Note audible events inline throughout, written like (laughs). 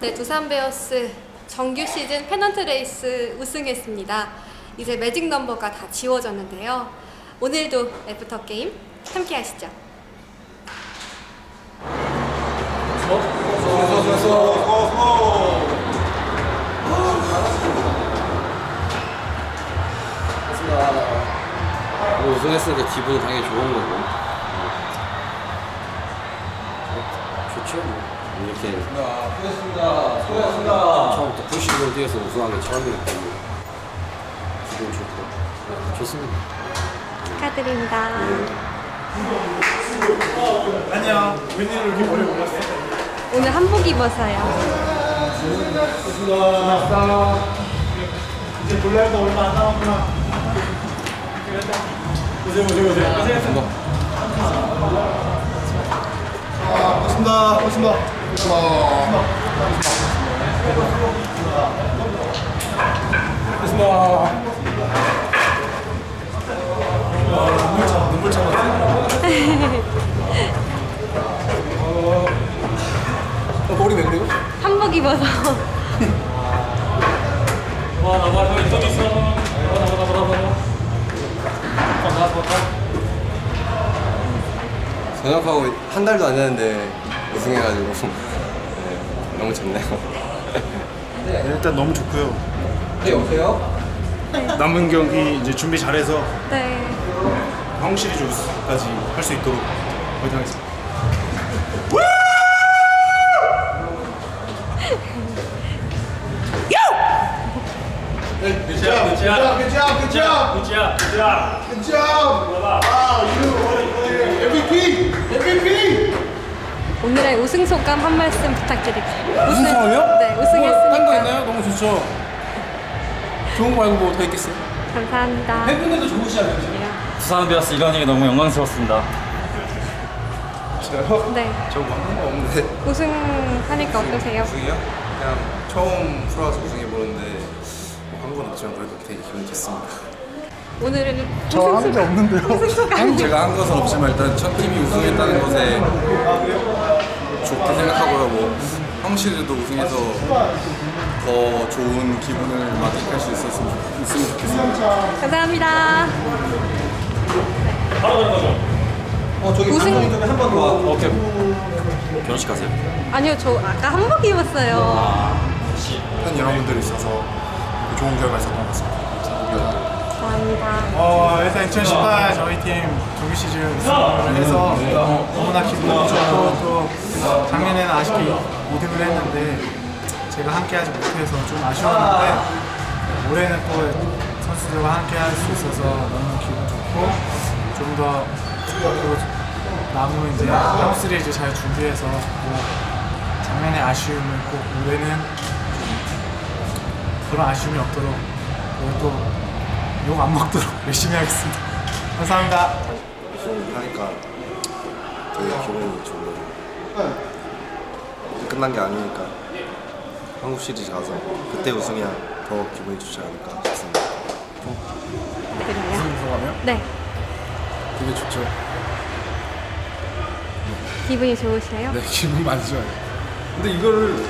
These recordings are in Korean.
네, 두산 베어스 정규 시즌 페넌트 레이스 우승했습니다. 이제 매직 넘버가 다 지워졌는데요. 오늘도 애프터 게임 함께 하시죠. 뭐 우승했으니까 기분이 당연히 좋은 거고 이렇게 수고하셨습니다 수고하셨습니다 처음부터 풀시즌 뛰어서 우승한 게 처음이기 때문에 기분 좋고 좋습니다 축하드립니다. 안녕. 웬일로 이렇게 머리 올랐어? 오늘 한복 입어서요. 이제 볼날도 얼마 안 남았구나. 보세요, 보세요, 보세요. 고생했습니다. 고맙습니다. 고맙습니다. 어. 전역하고 한 달도 안 됐는데 우승해가지고 네, 너무 좋네요 네, 일단 너무 좋고요. 네 여보세요? 남은 경기 이제 준비 잘해서 네. 한국 시리즈 우승까지 할 수 있도록 화이팅하겠습니다. Good job, good job, good job, good job, good job, good job, good job. Wow, you MVP, MVP. 오늘의 우승 소감 한 말씀 부탁드릴게요. 우승 소감이요? 네, 딴거 우승했으니까. 있나요? 너무 좋죠. 좋은 거 말고 뭐더 있겠어요? 감사합니다. 팬분들도 좋으시잖아요. 부산 베어스 이런 일이 너무 영광스럽습니다. 저요? 네. 저 많은 거 없는데 우승하니까 어떠세요? 우승이요? 그냥 처음 프로와서 우승해보는데 뭐 한건 없지만 그래도 되게 기분 좋습니다. 오늘은 우승 소 없는데요? 제가 한 것은 없지만 일단 첫 팀이 우승했다는 것에 좋게 생각하고요. 뭐 황시리도 우승해서 더 좋은 기분을 만끽할 수 있었으면 좋- 좋겠습니다. 감사합니다. 어 저기 우승- 방송인 쪽에 한번 더. 오케이. 결혼식 가세요. 아니요, 저 아까 한복 입었어요. 팬 여러분들이 있어서 좋은 결과 있었던 것 같습니다. 감사합니다. 어, 일단 2018 저희 팀 정규 시즌 우승을 해서 너무나 기분도 좋고 또 작년에는 아쉽게 5등을 했는데 제가 함께하지 못해서 좀 아쉬웠는데 올해는 또 선수들과 함께할 수 있어서 너무 기분 좋고 좀 더 남은 이제 한국 시리즈 잘 준비해서 뭐 작년의 아쉬움을 꼭 올해는 좀 그런 아쉬움이 없도록 그리고 또욕안 먹도록 (laughs) 열심히 하겠습니다. 감사합니다. 하니까 되게 기분이. 이제 끝난 게 아니니까 한국 시리즈 가서 그때 우승해야 더 기분이 좋지 않을까 싶습니다. 드려요. 네. 되게 좋죠. 기분이 좋으세요? 네, 기분 많이 좋아요. 근데 이거를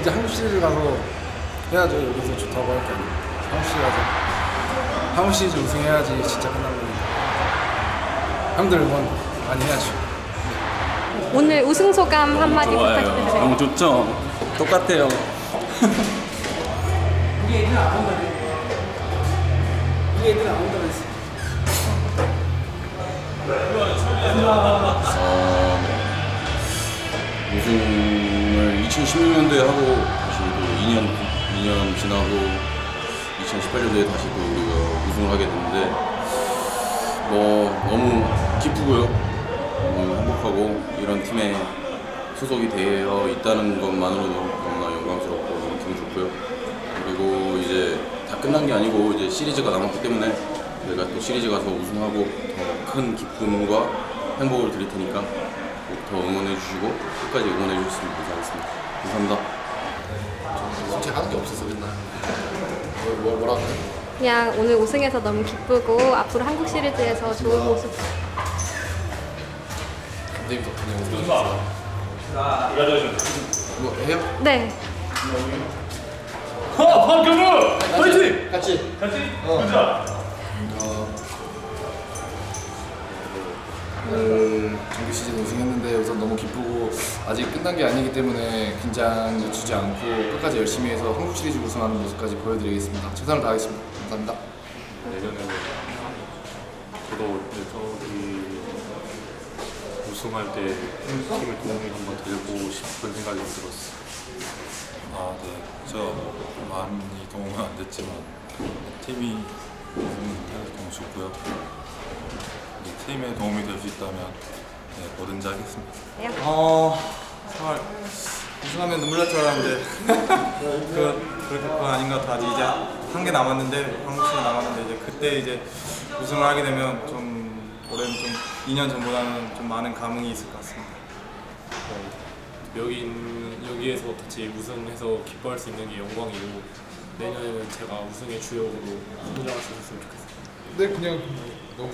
이제 한국 시리즈 가서 해야죠. 여기서 좋다고 할 게 아니고 한국 시리즈 가서 한국 시리즈 우승해야지 진짜 끝난 거니까. 형들 응원 많이 해야죠. 오늘 우승 소감 한마디. 부탁드려요. 너무 좋죠. 똑같아요. (laughs) 우승을 2016년도에 하고 다시 또 2년 2년 지나고 2018년도에 다시 또 우리가 우승을 하게 됐는데 뭐 너무 기쁘고요. 너무 행복하고 이런 팀에 소속이 되어 있다는 것만으로도 너무나 영광스럽고 너무 기분 좋고요. 그리고 이제 다 끝난 게 아니고 이제 시리즈가 남았기 때문에 내가 또 시리즈 가서 우승하고 더 큰 기쁨과 행복을 드릴 테니까 꼭 더 응원해 주시고 끝까지 응원해 주셨으면 감사하겠습니다. 감사합니다. 제가 하는 게 없어서 그랬나? 뭐, 뭐 뭐라 그래? 그냥 오늘 우승해서 너무 기쁘고 앞으로 한국 시리즈에서 좋은 모습 감독님 덕분에 우승해서 뭐 해요? 네 어, 박경우! 파이팅! 같이. 같이? 보자. 오늘 정규 시즌 우승했는데 우선 너무 기쁘고 아직 끝난 게 아니기 때문에 긴장 늦추지 않고 끝까지 열심히 해서 한국 시리즈 우승하는 모습까지 보여드리겠습니다. 최선을 다하겠습니다. 감사합니다. 내년에는 저도 저기 우승할 때 팀의 도움이 한번 되고 싶은 생각이 들었어. 아, 네. 저 많이 도움은 안 됐지만 팀이 우승해서 너무 좋고요. 이 팀에 도움이 될 수 있다면 네, 뭐든지 하겠습니다. 어, 정말 우승하면 눈물 날 줄 알았는데 (laughs) 그 그렇게 그건 아닌 것 같아. 아직 이제 한 개 남았는데 한국 시즌 남았는데 이제 그때 이제 우승을 하게 되면 좀 올해는 좀 2년 전보다는 좀 많은 감흥이 있을 것 같습니다. 여기 있는- 여기에서 같이 우승해서 기뻐할 수 있는 게 영광이고 내년에는 제가 우승의 주역으로 성장할 수 있었으면 좋겠어요. 네, 그냥 너무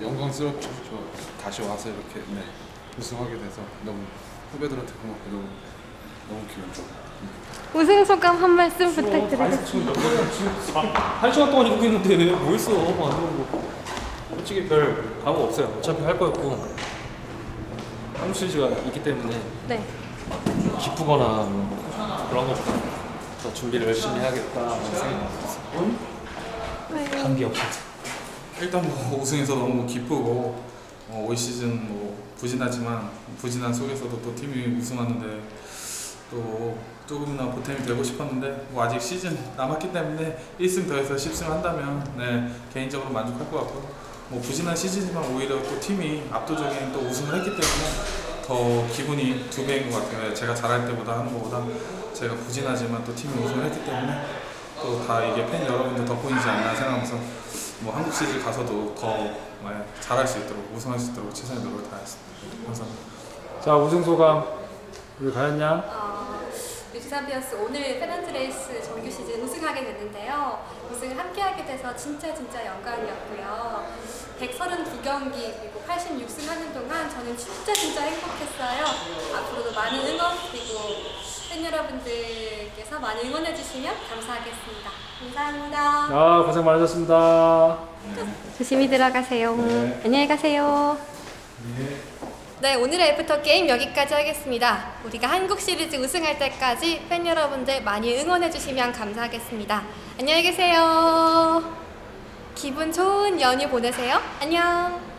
영광스럽죠. 저 다시 와서 이렇게 네, 우승하게 돼서 너무 후배들한테 고맙고 너무 너무 기분 좋고. 우승 소감 한 말씀 부탁드리겠습니다. 한 시간 동안 이러고 있는데 뭐 있어? 안 하고. 솔직히 별 각오 없어요. 어차피 할 거였고 한국 시리즈가 있기 때문에 네. 기쁘거나 뭐 그런 것보다 더 준비를 열심히 해야겠다 생각이 들었어요. 한게 없어서. 일단 뭐 우승해서 너무 기쁘고 어, 올 시즌 뭐 부진하지만 부진한 속에서도 또 팀이 우승하는데 또 조금이나 보탬이 되고 싶었는데 뭐 아직 시즌 남았기 때문에 1승 더해서 10승 한다면 네, 개인적으로 만족할 것 같고 뭐 부진한 시즌이지만 오히려 또 팀이 압도적인 또 우승을 했기 때문에 더 기분이 두 배인 것 같아요. 제가 잘할 때보다 하는 것보다 제가 부진하지만 또 팀이 우승을 했기 때문에 또 다 이게 팬 여러분들 덕분이지 않나 생각하면서 뭐 한국 시리즈 가서도 더 네, 잘할 수 있도록 우승할 수 있도록 최선의 노력을 다하겠습니다. 감사합니다. 자, 우승 소감 우리 가였냐? 어, 류지산 피어스 오늘 페넌트 레이스 정규 시즌 우승하게 됐는데요. 우승을 함께하게 돼서 진짜 진짜 영광이었고요. 132경기 그리고 86승 하는 동안 저는 진짜 진짜 행복했어요. 앞으로도 많은 응원 그리고 팬 여러분들께서 많이 응원해 주시면 감사하겠습니다. 감사합니다. 아, 고생 많으셨습니다. 조심히 들어가세요. 안녕히 가세요. 네, 오늘의 애프터 게임 여기까지 하겠습니다. 우리가 한국 시리즈 우승할 때까지 팬 여러분들 많이 응원해 주시면 감사하겠습니다. 안녕히 계세요. 기분 좋은 연휴 보내세요. 안녕.